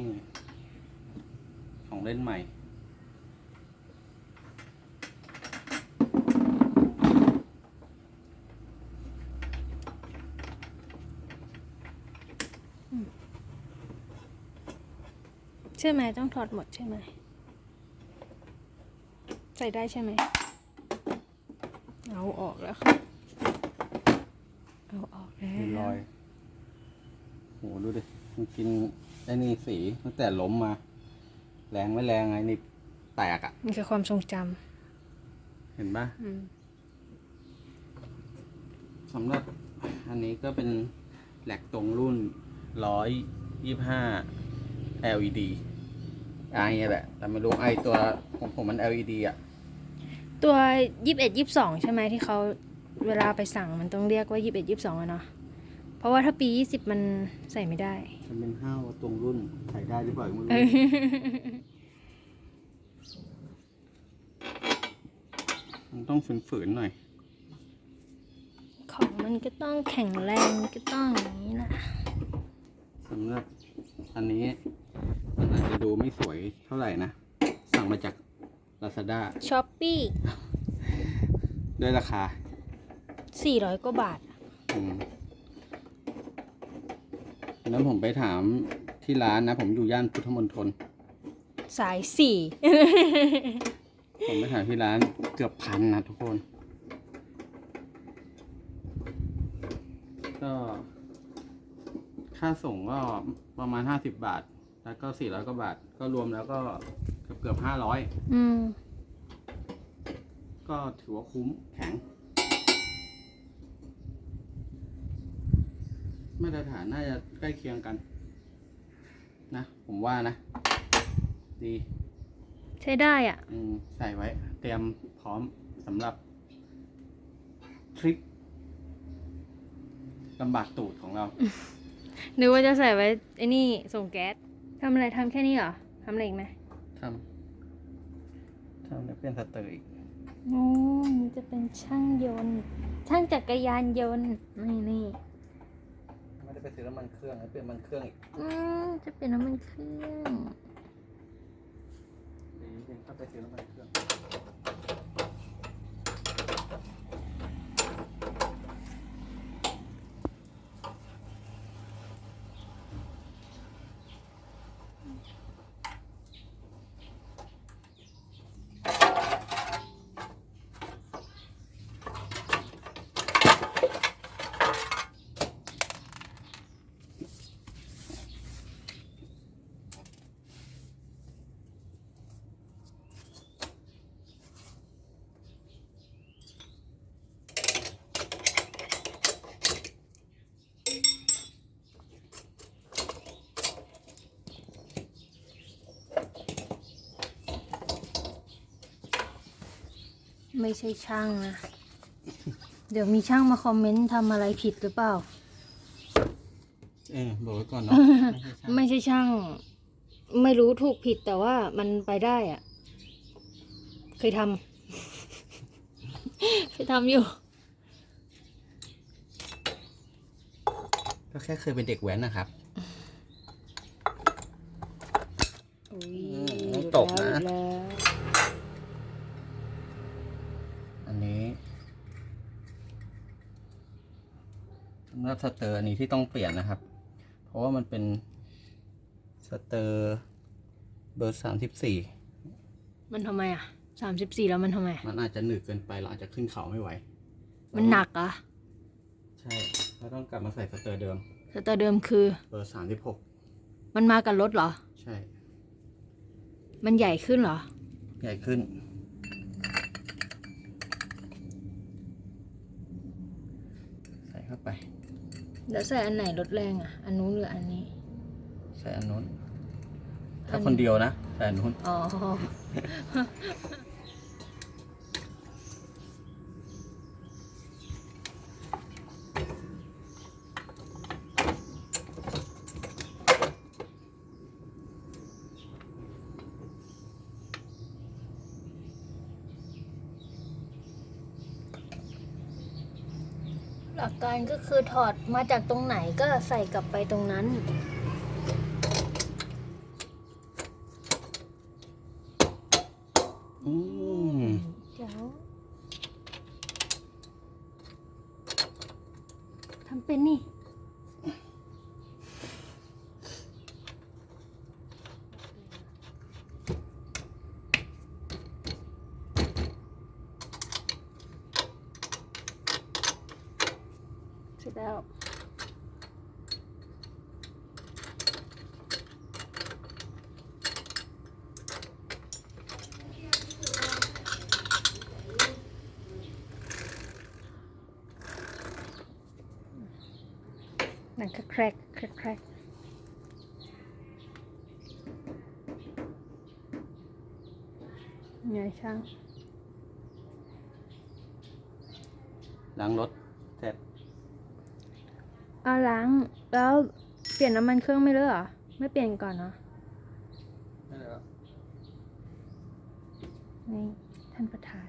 นี่ ของเล่นใหม่ ใช่ไหมต้องถอดหมดใช่ไหม ใส่ได้ใช่ไหม เอาออกแล้วค่ะ เอาออกแล้ว มีรอยโหดูดิมันกิน ไอ้นี่สีตั้งแต่ล้มมา แรงไม่แรงไงนี่แตกอะ่ะมันคือความทรงจเห็นปะำอืมสำหรับอันนี้ก็เป็นแหลกตรงรุ่นร้อยยี่ห้า LED ไอ้แหละ แต่ไม่รู้ไอตัวของผมมัน LED อะ ตัวยี่สิบเอ็ดยี่สิบสองใช่ไหมที่เขาเวลาไปสั่งมันต้องเรียกว่ายี่สิบเอ็ดยี่สิบสองอะเนาะ เพราะว่าถ้าปียี่สิบมันใส่ไม่ได้ มันเป็นห้าวตรงรุ่นใส่ได้หรือเปล่าไม่รู้มันต้องฝืนๆหน่อย ของมันก็ต้องแข็งแรงก็ต้องอย่างนี้นะสำหรับอันนี้มันอาจจะดูไม่สวยเท่าไหร่นะ สั่งมาจาก Lazada ช้อปปี้ด้วยราคาสี่ร้อยกว่าบาท อืม แล้วผมไปถามที่ร้านนะ ผมอยู่ย่านพุทธมณฑลสายสี่ ผมไปถามที่ร้านเกือบพันนะทุกคน ก็ ค่าส่งก็ประมาณห้าสิบบาท แล้วก็สี่ร้อยกว่าบาท ก็รวมแล้วก็เกือบเกือบห้าร้อยอืม ก็ถือว่าคุ้มแข็ง มาตรฐานน่าจะใกล้เคียงกัน นะ ผมว่านะ ดีใช้ได้อะ อืมใส่ไว้ เตรียมพร้อมสำหรับ ทริปลำบากตูดของเรา นึกว่าจะใส่ไว้ไอ้นี่ส่งแก๊สทำอะไรทำแค่นี้เหรอทำอะไรอีกไหมทำ ทำแล้วเปลี่ยนสเตอร์อีกโอ้นี่จะเป็นช่างยนต์ ช่างจักรยานยนต์ นี่นี่ ไม่ได้ไปซื้อน้ำมันเครื่องนะเปลี่ยนน้ำมันเครื่องอีกอืมจะเป็นน้ำมันเครื่องดีนิดนึงถ้าไปซื้อน้ำมันเครื่อง ไม่ใช่ช่างนะ เดี๋ยวมีช่างมาคอมเมนต์ทำอะไรผิดหรือเปล่า เออบอกไว้ก่อนเนาะไม่ใช่ช่าง ไม่ใช่ช่างไม่รู้ถูกผิดแต่ว่ามันไปได้อะเคยทำ เคยทำอยู่ ก็แค่เคยเป็นเด็กแว้นนะครับ อุ้ย อืม หลุด ตกนะ แล้วหลุดแล้ว อันนี้ สำหรับสเตอร์อันนี้ที่ต้องเปลี่ยนนะครับ เพราะว่ามันเป็นสเตอร์เบอร์สามสิบสี่มันทำไมอะสามสิบสี่แล้วมันทำไม มันอาจจะหนึกเกินไปเราอาจจะขึ้นเขาไม่ไหว มันหนักอะ ใช่เราต้องกลับมาใส่สเตอร์เดิม สเตอร์เดิมคือ เบอร์สามสิบหกมันมากับรถเหรอ ใช่ มันใหญ่ขึ้นเหรอ ใหญ่ขึ้น ใส่ เข้าไป แล้วใส่อันไหนรถแรงอะ อันนู้นหรืออันนี้ ใส่อันนู้น ถ้าคนเดียวนะ ใส่อันนู้น อ๋อ หลักการก็คือถอดมาจากตรงไหนก็ใส่กลับไปตรงนั้น อืมเดี๋ยวทำเป็นนี่ แล้วหนังก็แครกแครกแครกไงช่างล้างรถเสร็จเอา ล้าง แล้วเปลี่ยนน้ำมันเครื่องไม่เลยเหรอ ไม่เปลี่ยนก่อนเนาะได้แล้วนี่ท่านประธาน